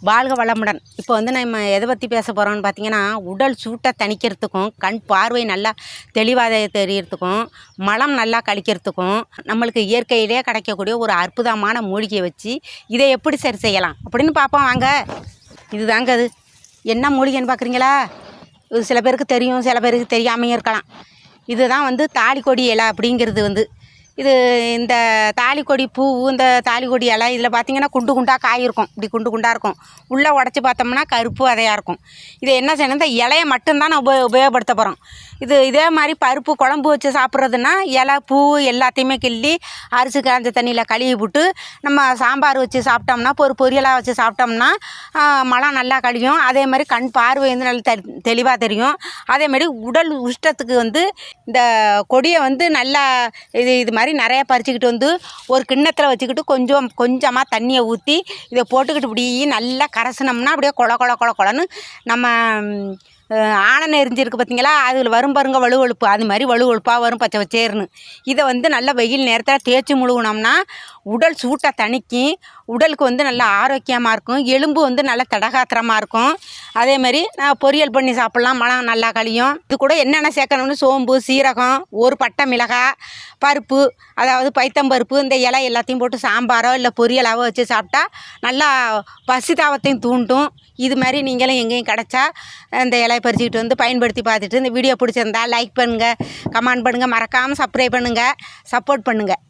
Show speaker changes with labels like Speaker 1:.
Speaker 1: வாழ்க வளமுடன். இப்போ வந்து நம்ம எதை பற்றி பேச போகிறோம்னு பார்த்தீங்கன்னா உடல் சூட்டை தணிக்கிறதுக்கும் கண் பார்வை நல்லா தெளிவாக தெரியறதுக்கும் மலம் நல்லா கழிக்கிறதுக்கும் நம்மளுக்கு இயற்கையிலே கிடைக்கக்கூடிய ஒரு அற்புதமான மூலிகையை வச்சு இதை எப்படி சரி செய்யலாம்? அப்படின்னு பார்ப்போம். வாங்க. இதுதாங்க அது. என்ன மூலிகைன்னு பார்க்குறீங்களா இது சில பேருக்கு தெரியும் சில பேருக்கு தெரியாமையும் இருக்கலாம். இதுதான் வந்து தாலிக்கொடி இலை அப்படிங்கிறது வந்து. இது இந்த தாலிக்கொடி பூ இந்த தாலிக்கொடி இலை இதில் பார்த்தீங்கன்னா குண்டு குண்டாக காய் இருக்கும். இப்படி குண்டு குண்டாக இருக்கும். உள்ளே உடச்சி பார்த்தோம்னா கருப்பு அதையாக இருக்கும். இதை என்ன செய்யணும்? இந்த இலையை மட்டும்தான் நான் உபயோ உபயோகப்படுத்த போகிறோம் இது இதே மாதிரி பருப்பு குழம்பு வச்சு சாப்பிட்றதுன்னா இலை பூ எல்லாத்தையுமே கிள்ளி அரிசி காய்ஞ்ச தண்ணியில் கழுவி விட்டு நம்ம சாம்பார் வச்சு சாப்பிட்டோம்னா இப்போ ஒரு பொரியலாக வச்சு சாப்பிட்டோம்னா ஆ, மலம் நல்லா கழியும். அதே மாதிரி கண் பார்வை வந்து நல்லா தெளிவாக தெரியும். அதே மாதிரி உடல் உஷ்டத்துக்கு வந்து இந்த கொடியை வந்து நல்லா இது இது மாதிரி நிறைய பறிச்சுக்கிட்டு வந்து ஒரு கிண்ணத்தில் வச்சுக்கிட்டு கொஞ்சம் கொஞ்சமாக தண்ணியை ஊற்றி இதை போட்டுக்கிட்டு இப்படி நல்லா கரைசினோம்னா அப்படியே கொல கொல கொல கொலன்னு நம்ம ம், எரிஞ்சிருக்கு பார்த்தீங்களா அதில் வரும் பாருங்க வலுவழுப்பு. அது மாதிரி வலுவழுப்பாக வரும் பச்சை பச்சேர்னு இதை வந்து நல்லா வெயில் நேரத்தில் தேய்ச்சி முழுகுனோம்னா உடல் சூட்டை தணிக்கும் உடலுக்கு வந்து நல்லா ஆரோக்கியமாக இருக்கும். எலும்பு வந்து நல்லா தடகாத்திரமாக இருக்கும். அதே மாதிரி நான் பொரியல் பண்ணி சாப்பிட்லாம். மனம் நல்லா கழியும். இது கூட என்னென்ன சேர்க்கணும்னு? சோம்பு சீரகம் ஒரு பட்டை மிளகாய் பருப்பு அதாவது பைத்தம்பருப்பு இந்த இலை எல்லாத்தையும் போட்டு சாம்பாரோ இல்லை பொரியலாவோ வச்சு சாப்பிட்டா நல்லா பசி தாவத்தையும் தூண்டும். இது மாதிரி நீங்களும் எங்கேயும் கிடச்சா இந்த இலை இலையை பறிச்சுக்கிட்டு வந்து பயன்படுத்தி பார்த்துட்டு இந்த வீடியோ பிடிச்சிருந்தா லைக் பண்ணுங்கள் கமெண்ட் பண்ணுங்கள் மறக்காமல் சப்ஸ்கிரைப் பண்ணுங்கள் சப்போர்ட் பண்ணுங்கள்